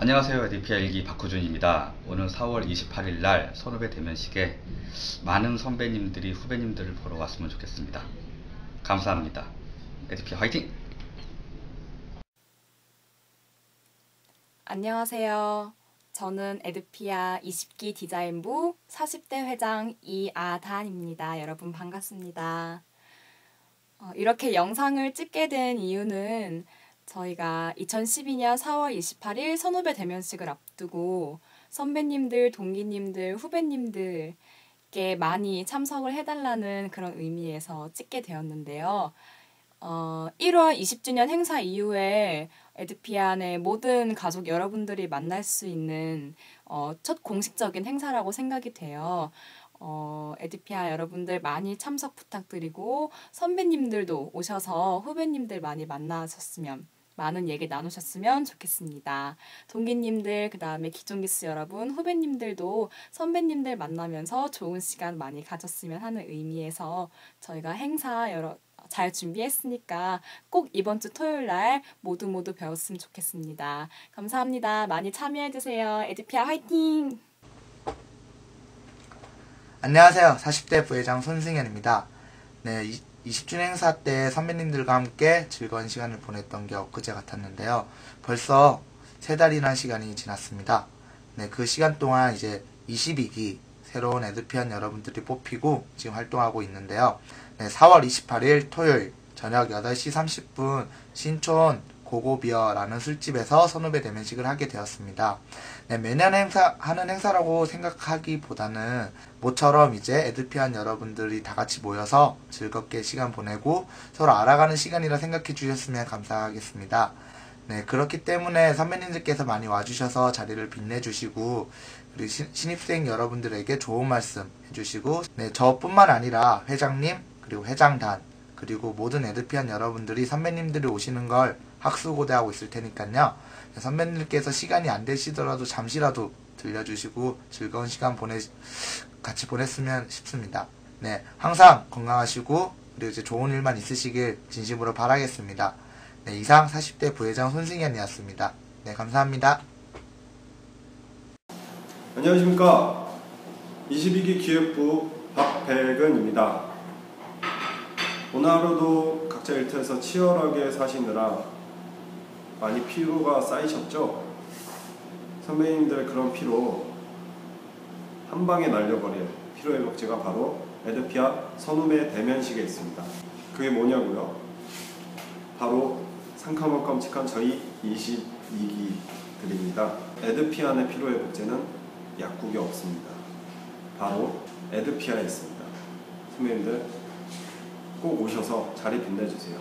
안녕하세요. 에디피아 일기 박호준입니다. 오늘 4월 28일 날 선후배 대면식에 많은 선배님들이 후배님들을 보러 왔으면 좋겠습니다. 감사합니다. 에디피아 화이팅! 안녕하세요. 저는 에드피아 20기 디자인부 40대 회장 이아단입니다. 여러분 반갑습니다. 어, 이렇게 영상을 찍게 된 이유는 저희가 2012년 4월 28일 선후배 대면식을 앞두고 선배님들, 동기님들, 후배님들께 많이 참석을 해달라는 그런 의미에서 찍게 되었는데요. 어, 1월 20주년 행사 이후에 에드피안의 모든 가족 여러분들이 만날 수 있는 어, 첫 공식적인 행사라고 생각이 돼요. 어, 에드피아 여러분들 많이 참석 부탁드리고 선배님들도 오셔서 후배님들 많이 만나셨으면 많은 얘기 나누셨으면 좋겠습니다. 동기님들, 그 다음에 기존기스 여러분, 후배님들도 선배님들 만나면서 좋은 시간 많이 가졌으면 하는 의미에서 저희가 행사 여러 잘 준비했으니까 꼭 이번 주 토요일 날 모두 모두 배웠으면 좋겠습니다. 감사합니다. 많이 참여해주세요. 에드피아 화이팅! 안녕하세요. 40대 부회장 손승현입니다. 네, 20주년 행사 때 선배님들과 함께 즐거운 시간을 보냈던 게 엊그제 같았는데요. 벌써 세 달이나 시간이 지났습니다. 네, 그 시간 동안 이제 22기 새로운 에드피안 여러분들이 뽑히고 지금 활동하고 있는데요. 네, 4월 28일 토요일 저녁 8시 30분 신촌 고고비어라는 술집에서 선후배 대면식을 하게 되었습니다. 네, 매년 행사, 하는 행사라고 생각하기보다는 모처럼 이제 에드피안 여러분들이 다 같이 모여서 즐겁게 시간 보내고 서로 알아가는 시간이라 생각해 주셨으면 감사하겠습니다. 네, 그렇기 때문에 선배님들께서 많이 와주셔서 자리를 빛내주시고, 그리고 시, 신입생 여러분들에게 좋은 말씀 해주시고, 네, 저뿐만 아니라 회장님, 그리고 회장단, 그리고 모든 에드피안 여러분들이 선배님들이 오시는 걸 학수고대하고 있을 테니까요. 선배님들께서 시간이 안 되시더라도 잠시라도 들려주시고 즐거운 시간 보내 같이 보냈으면 싶습니다. 네, 항상 건강하시고 그리고 이제 좋은 일만 있으시길 진심으로 바라겠습니다. 네, 이상 40대 부회장 손승현이었습니다. 네, 감사합니다. 안녕하십니까. 22기 기획부 박백은입니다. 오늘 하루도 각자 일터에서 치열하게 사시느라 많이 피로가 쌓이셨죠? 선배님들의 그런 피로 한 방에 날려버릴 피로 회복제가 바로 에드피아 선후배 대면식에 있습니다. 그게 뭐냐고요? 바로 상큼하고 깜찍한 저희 22기들입니다. 에드피안의 피로 회복제는 약국에 없습니다. 바로 에드피아에 있습니다. 선배님들 꼭 오셔서 자리 빛내주세요.